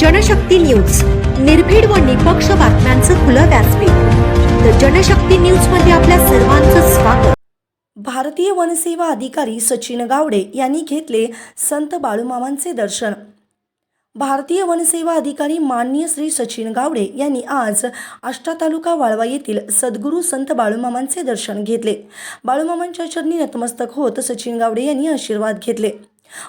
Janshakti news. निर्भीड व निपक्ष बातम्यांचं खुलं व्यासपीठ. तर जनशक्ती न्यूजमध्ये आपल्या सर्वांचं स्वागत. भारतीय वनसेवा अधिकारी सचिन गावडे यांनी घेतले संत बाळूमामांचे दर्शन. भारतीय वनसेवा अधिकारी माननीय श्री सचिन गावडे यांनी आज आष्टा तालुका वाळवा येथील सद्गुरू संत बाळूमामांचे दर्शन घेतले. बाळूमामांच्या चरणी नतमस्तक होत सचिन गावडे यांनी आशीर्वाद घेतले.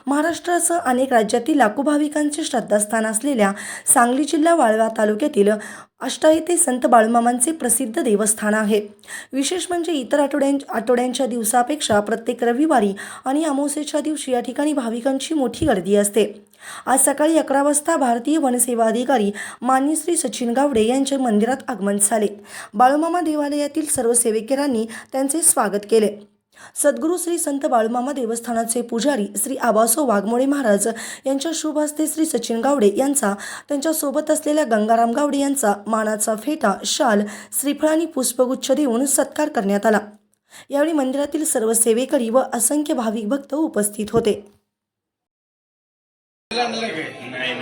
महाराष्ट्रासह अनेक राज्यातील लाखो भाविकांचे श्रद्धास्थान असलेल्या सांगली जिल्हा वाळवा तालुक्यातील अष्टा येथे संत बाळूमामांचे प्रसिद्ध देवस्थान आहे. विशेष म्हणजे इतर आठवड्यां आठवड्यांच्या दिवसापेक्षा प्रत्येक रविवारी आणि अमावस्येच्या दिवशी या ठिकाणी भाविकांची मोठी गर्दी असते. आज सकाळी अकरा वाजता भारतीय वनसेवा अधिकारी मान्य श्री सचिन गावडे यांचे मंदिरात आगमन झाले. बाळूमामा देवालयातील सर्व सेवेकरांनी त्यांचे स्वागत केले. सद्गुरू श्री संत बाळूमामा देवस्थानाचे पुजारी श्री आबासो वाघमोळे महाराज यांच्या शुभ हस्ते श्री सचिन गावडे यांचा त्यांच्यासोबत असलेल्या गंगाराम गावडे यांचा मानाचा फेटा शाल श्रीफळ आणि पुष्पगुच्छ देऊन सत्कार करण्यात आला. यावेळी मंदिरातील सर्व सेवेकरी व असंख्य भाविक भक्त उपस्थित होते. नाही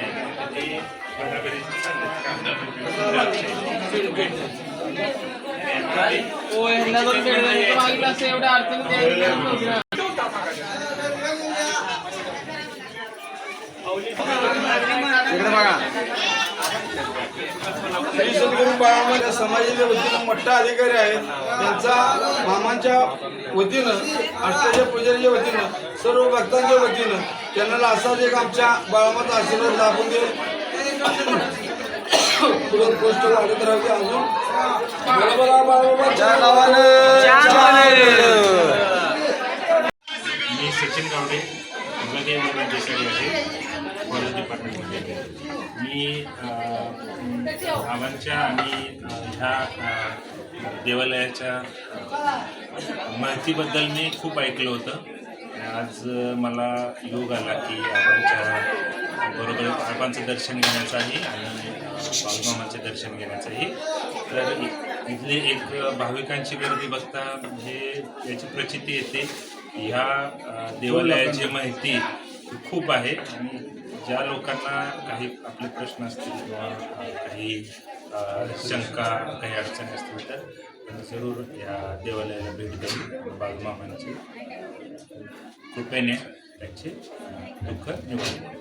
सद्गुरू बाळामाच्या समाजाच्या वतीनं मोठा अधिकारी आहे. त्यांचा मामांच्या वतीनं अष्टाच्या पुजारीच्या वतीनं सर्व भक्तांच्या वतीनं त्यांना असाच एक आमच्या बाळामाचा आशीर्वाद लाभून दे पुढे गोष्ट वाढत राहते अजून. मी सचिन गावडे मध्ये देसाई आहे कॉलेज डिपार्टमेंटमध्ये मी गावांच्या आणि ह्या देवालयाच्या माहितीबद्दल मी खूप ऐकलं होतं. आज मला योग आला की आबांच्या बरोबर आबांचं दर्शन घेण्याचाही आणि अ, दर्शन घेण्याचाही तर इथली इथले एक भाविकांची गर्दी बघता म्हणजे याची प्रचिती येते. ह्या देवालयाची माहिती खूप आहे आणि ज्या लोकांना काही आपले प्रश्न असतील किंवा काही शंका काही अडचणी असतील तर जरूर या देवालयाला भेट देऊन बालमामांची कृपेने त्यांचे दुःख निवडले